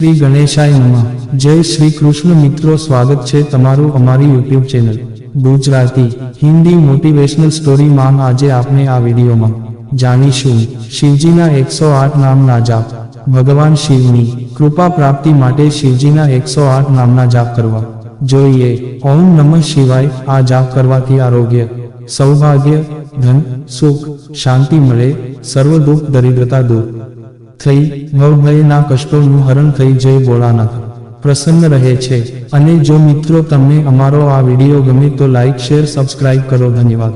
શ્રી ગણેશાય નમઃ. જય શ્રી કૃષ્ણ મિત્રો, સ્વાગત છે તમારું અમારી YouTube channel Gujarati Hindi motivational story માં આજે આપણે આ વિડીયોમાં. જાણીશું શિવજીના એકસો આઠ નામના જાપ. ભગવાન શિવની કૃપા પ્રાપ્તિ માટે શિવજીના એકસો આઠ નામના જાપ કરવા. જોઈએ, ઓમ નમઃ શિવાય આ જાપ કરવાથી આરોગ્ય, સૌભાગ્ય, ધન, સુખ, શાંતિ મળે સર્વ દુઃખ દરિદ્રતા દૂર. થઈ ભવભયના કષ્ટોનું હરણ થઈ જય ભોળાનાથ. પ્રસન્ન રહે છે. અને જો મિત્રો તમને અમારો આ વીડિયો ગમે તો લાઇક શેર સબસ્ક્રાઇબ કરો. ધન્યવાદ.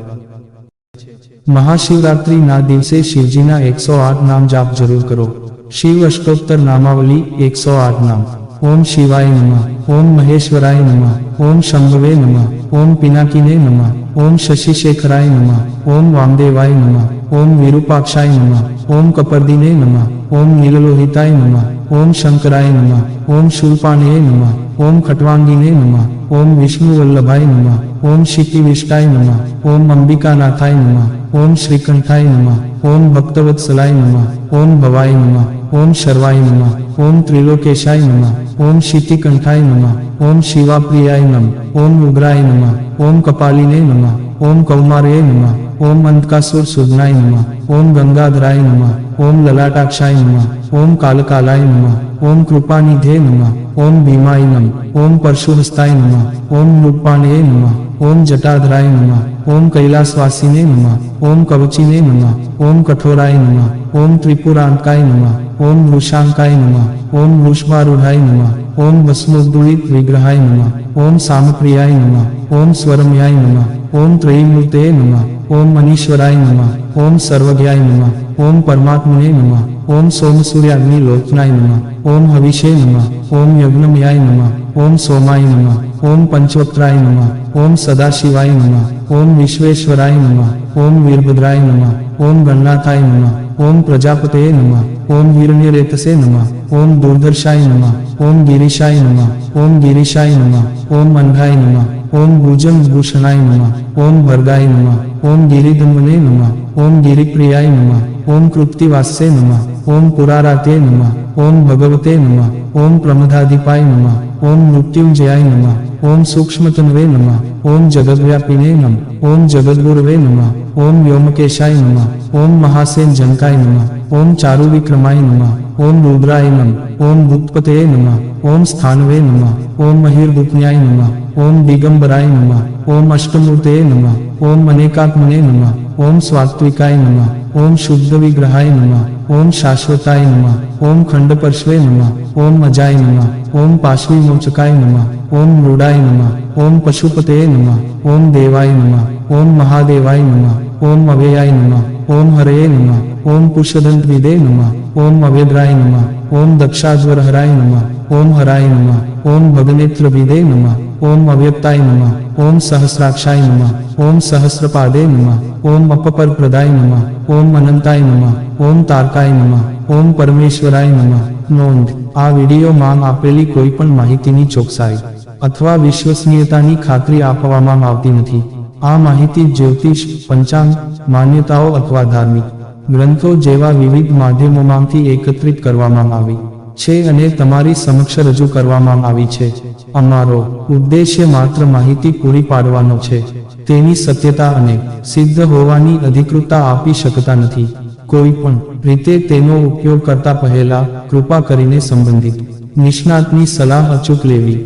મહાશિવરાત્રિના દિવસે શિવજીના એકસો આઠ નામ જાપ જરૂર કરો. શિવ અષ્ટોત્તર નામાવલી એકસો આઠ નામ. ઓમ શિવાય નમઃ ઓમ મહેશ્વરાય નમઃ ઓમ શંભવે નમઃ ઓમ પિનાકીને નમઃ ઓમ શશિશેખરાય નમઃ ઓમ વામદેવાય નમઃ ઓમ વિરૂપાક્ષાય નમઃ ઓમ કપર્દિને નમઃ ઓમ નીલલોહિતાય નમઃ ઓમ શંકરાય નમઃ ઓમ શૂલપાણિએ નમઃ ઓમ ખટવાંગીને નમઃ ઓમ વિષ્ણુવલ્લભાય નમઃ ઓમ શિતિવિષ્ટાય નમઃ ઓમ અંબિકાનાથાય નમઃ ઓમ શ્રીકંઠાય નમઃ ઓમ ભક્તવત્સલાય નમઃ ઓમ ભવાય નમઃ ઓમ શર્વાય નમઃ. ઓમ ત્રિલોકેશાય નમઃ. ઓમ શીતિકંઠાય નમઃ. ઓમ શિવાપ્રિયાય નમઃ. ઓમ ઉગ્રાય નમઃ ઓમ કપાલિને નમઃ ઓમ કૌમારયે નમઃ ઓમ અંતકાસુર સુદનાય નમઃ ઓમ ગંગાધરાય નમઃ ઓમ લલાટાક્ષાય નમઃ ઓમ કાલકાલાય નમઃ ઓમ કૃપાનિધે નમઃ ઓમ ભીમાય નમઃ ઓમ પરશુહસ્તાય નમઃ ઓમ રૂપાણયે નમઃ ઓમ જટાધરાય નમઃ ઓમ કૈલાસવાસીને નમઃ ઓમ કવચિને નમઃ ઓમ કઠોરાય નમઃ ઓમ ત્રિપુરાંકાય નમઃ ઓમ વૃષાંકાય નમઃ ઓમ વૃષભારૂઢાય નમઃ ઓમ ભસ્મોદ્દુલિત વિગ્રહાય નમઃ ઓમ સામપ્રિયાય નમઃ ઓમ સ્વરમ્યાય નમઃ ઓમ ત્રયીમૂર્તે નમઃ ઓમ મનીશ્વરાય નમઃ ઓમ સર્વજ્ઞાય નમઃ ઓમ પરમાત્મને નમઃ ઓમ સોમસૂર્યાગ્નિ લોચનાય નમઃ ઓમ હવિષે નમઃ ઓમ યજ્ઞમયાય નમઃ ઓમ સોમાય નમઃ ઓમ પંચોત્તરાય નમઃ ઓમ સદાશિવાય નમઃ ઓમ વિશ્વેશ્વરાય નમઃ ઓમ વીરભદ્રાય નમઃ ઓમ ગણનાથાય નમઃ ઓમ પ્રજાપતે નમઃ ઓમ હિરણ્યરેતસે નમઃ ઓમ દુર્ધર્ષાય નમઃ ઓમ ગિરીશાય નમઃ ઓમ ગિરીશાય નમઃ ઓમ અંધાય નમઃ ઓમ ભુજંગ ભૂષણાય નમઃ ઓમ ભર્ગાય નમઃ ઓમ ગિરિધમને નમઃ ઓમ ગિરિપ્રિયાય નમઃ ઓમ કૃપ્તિવાસ્ય નમઃ ઓમ પુરારાતે નમઃ ઓમ ભગવતે નમઃ ઓમ પ્રમદાધિપાય નમઃ ઓમ મૃત્યુંજયાય નમઃ ઓમ સૂક્ષ્મતન્વે નમઃ ઓમ જગદ્વ્યાપિને નમ ઓમ જગદ્ગુરવે નમઃ ઓમ વ્યોમકેશાય નમઃ ઓમ મહાસેન જનકાય નમઃ ઓમ ચારુ વિક્રમાય નમઃ ઓમ રુદ્રાય નમઃ ઓમ ગુપ્તપતયે નમઃ ઓમ સ્થાનવે નમઃ ઓમ મહિર્ગુપ્ન્યાય નમઃ ઓમ દિગંબરાય નમઃ ઓમ અષ્ટમૂર્તયે નમઃ ઓમ અનેકાત્મને નમઃ ઓમ સ્વાત્વિકાય નમઃ ઓમ શુદ્ધ વિગ્રહાય નમઃ ઓમ શાશ્વતાય નમઃ ઓમ ખંડપર્શ્વે નમઃ ઓમ અજાય નમઃ ઓમ પાશ્વી મોચકાય નમઃ ઓમ મૃડાય નમઃ ઓમ પશુપતયે નમઃ ઓમ દેવાય નમઃ ઓમ મહાદેવાય નમઃ ઓમ અવ્યયાય નમઃ ઓમ હરયે નમઃ ઓમ પુષ્યદંતવિદે નમઃ ઓમ અવેદ્રાય નમઃ ઓમ દક્ષાજ્વરહરાય નમઃ ઓમ હરાય નમઃ ઓમ ભગનેત્ર વિદે નમઃ ઓમ અવ્યક્તાય નમઃ ઓમ સહસ્રાક્ષાય નમઃ ઓમ સહસ્રપાદે નમઃ ઓમ અપપરપ્રદાય નમઃ ઓમ અનંતાય નમઃ ઓમ તારકાય નમઃ ઓમ પરમેશ્વરાય નમઃ નોંધ આ વિડીયોમાં આપેલી કોઈ પણ માહિતીની ચોકસાઈ અથવા વિશ્વસનીયતાની ખાતરી આપવામાં આવતી નથી આ માહિતી જ્યોતિષ, પંચાંગ, માન્યતાઓ અથવા ધાર્મિક ગ્રંથો જેવા વિવિધ માધ્યમોમાંથી એકત્રિત કરવામાં આવી છે અને તમારી સમક્ષ રજૂ કરવામાં આવી છે. અમારો ઉદ્દેશ્ય માત્ર માહિતી પૂરી પાડવાનો છે. તેની સત્યતા અને સિદ્ધ હોવાની અધિકૃતતા આપી શકતા નથી. કોઈ પણ રીતે તેનો ઉપયોગ કરતા પહેલા કૃપા કરીને સંબંધિત નિષ્ણાતની સલાહ અચૂક લેવી.